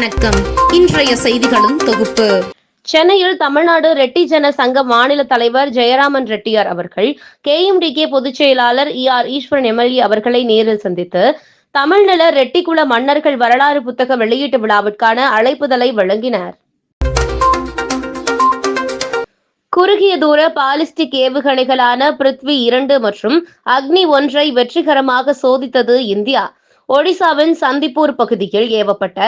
வணக்கம். இன்றைய செய்திகளும் தொகுப்பு. சென்னையில் தமிழ்நாடு ரெட்டி ஜன சங்க மாநில தலைவர் ஜெயராமன் ரெட்டியார் அவர்கள் கே எம் டி கே பொதுச் செயலாளர் இ ஆர் ஈஸ்வரன் எம்எல்ஏ அவர்களை நேரில் சந்தித்து தமிழ்நில ரெட்டிக்குல மன்னர்கள் வரலாறு புத்தக வெளியீட்டு விழாவிற்கான அழைப்புதலை வழங்கினார். குறுகிய தூர பாலிஸ்டிக் ஏவுகணைகளான பிருத்வி இரண்டு மற்றும் அக்னி ஒன்றை வெற்றிகரமாக சோதித்தது இந்தியா. ஒடிசாவின் சந்திப்பூர் பகுதியில் ஏவப்பட்ட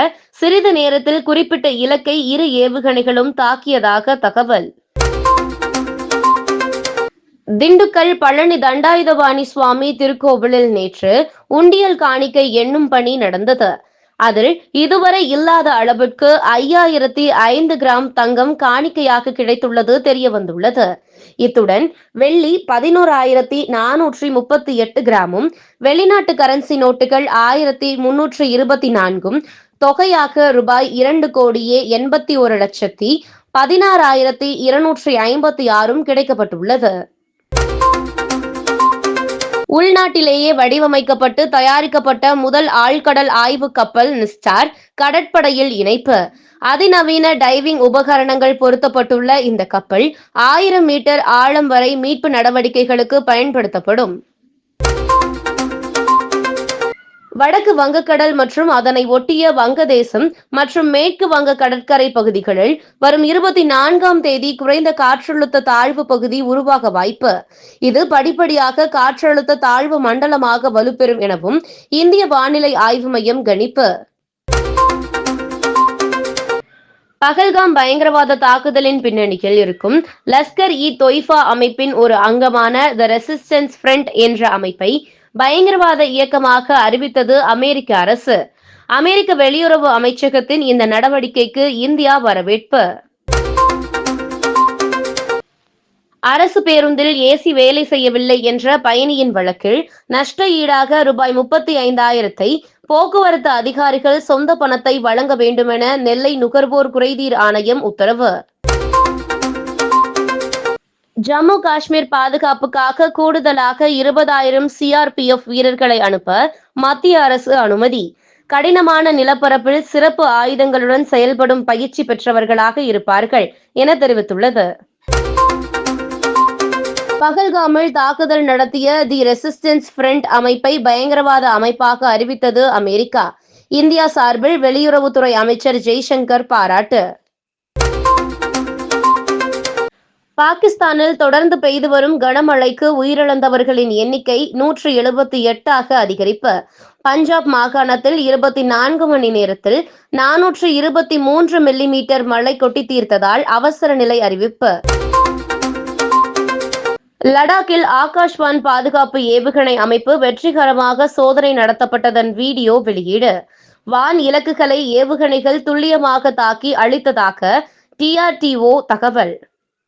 சிறிது நேரத்தில் குறிப்பிட்ட இலக்கை இரு ஏவுகணைகளும் தாக்கியதாக தகவல். திண்டுக்கல் பழனி தண்டாயுதபாணி சுவாமி திருக்கோவிலில் நேற்று உண்டியல் காணிக்கை எண்ணும் பணி நடந்தது. அதில் இதுவரை இல்லாத அளவிற்கு ஐயாயிரத்தி ஐந்து கிராம் தங்கம் காணிக்கையாக கிடைத்துள்ளது தெரிய வந்துள்ளது. இத்துடன் வெள்ளி பதினோராயிரத்தி நானூற்றி முப்பத்தி எட்டு கிராமும் வெளிநாட்டு கரன்சி நோட்டுகள் ஆயிரத்தி முன்னூற்றி இருபத்தி நான்கும் தொகையாக ரூபாய் இரண்டு கோடியே எண்பத்தி ஒரு லட்சத்தி பதினாறாயிரத்தி இருநூற்றி ஐம்பத்தி ஆறும் கிடைக்கப்பட்டுள்ளது. உள்நாட்டிலேயே வடிவமைக்கப்பட்டு தயாரிக்கப்பட்ட முதல் ஆழ்கடல் ஆய்வு கப்பல் நிஸ்டார் கடற்படையில் இணைப்பு. அதிநவீன டைவிங் உபகரணங்கள் பொருத்தப்பட்டுள்ள இந்த கப்பல் ஆயிரம் மீட்டர் ஆழம் வரை மீட்பு நடவடிக்கைகளுக்கு பயன்படுத்தப்படும். வடக்கு வங்கக்கடல் மற்றும் அதனை ஒட்டிய வங்கதேசம் மற்றும் மேற்கு வங்க கடற்கரை பகுதிகளில் வரும் இருபத்தி நான்காம் தேதி குறைந்த காற்றழுத்த தாழ்வு பகுதி உருவாக வாய்ப்பு. இது படிப்படியாக காற்றழுத்த தாழ்வு மண்டலமாக வலுப்பெறும் எனவும் இந்திய வானிலை ஆய்வு மையம் கணிப்பு. பகல்காம் பயங்கரவாத தாக்குதலின் பின்னணியில் இருக்கும் லஸ்கர் இ தொய்ஃபா அமைப்பின் ஒரு அங்கமான த ரெசிஸ்டன்ஸ் ஃப்ரண்ட் என்ற அமைப்பை பயங்கரவாத இயக்கமாக அறிவித்தது அமெரிக்க அரசு. அமெரிக்க வெளியுறவு அமைச்சகத்தின் இந்த நடவடிக்கைக்கு இந்தியா வரவேற்பு. அரசு பேருந்தில் ஏசி வேலை செய்யவில்லை என்ற பயணியின் வழக்கில் நஷ்ட ஈடாக ரூபாய் முப்பத்தி ஐந்தாயிரத்தை போக்குவரத்து அதிகாரிகள் சொந்த பணத்தை வழங்க வேண்டுமென நெல்லை நுகர்வோர் குறைதீர் ஆணையம் உத்தரவு. ஜம்மு காஷ்மீர் பாதுகாப்புக்காக கூடுதலாக இருபதாயிரம் சிஆர்பிஎஃப் வீரர்களை அனுப்ப மத்திய அரசு அனுமதி. கடினமான நிலப்பரப்பில் சிறப்பு ஆயுதங்களுடன் செயல்படும் பயிற்சி பெற்றவர்களாக இருப்பார்கள் என தெரிவித்துள்ளது. பகல்காமில் தாக்குதல் நடத்திய தி ரெசிஸ்டன்ஸ் ஃப்ரண்ட் அமைப்பை பயங்கரவாத அமைப்பாக அறிவித்தது அமெரிக்கா. இந்தியா சார்பில் வெளியுறவுத்துறை அமைச்சர் ஜெய்சங்கர் பாராட்டு. பாகிஸ்தானில் தொடர்ந்து பெய்து வரும் கனமழைக்கு உயிரிழந்தவர்களின் எண்ணிக்கை நூற்று எழுபத்தி எட்டாக அதிகரிப்பு. பஞ்சாப் மாகாணத்தில் இருபத்தி நான்கு மணி நேரத்தில் நானூற்று இருபத்தி மூன்று மில்லிமீட்டர் மழை கொட்டி தீர்த்ததால் அவசர நிலை அறிவிப்பு. லடாக்கில் ஆகாஷ்வான் பாதுகாப்பு ஏவுகணை அமைப்பு வெற்றிகரமாக சோதனை நடத்தப்பட்டதன் வீடியோ வெளியீடு. வான் இலக்குகளை ஏவுகணைகள் துல்லியமாக தாக்கி அழித்ததாக டிஆர்டிஓ தகவல்.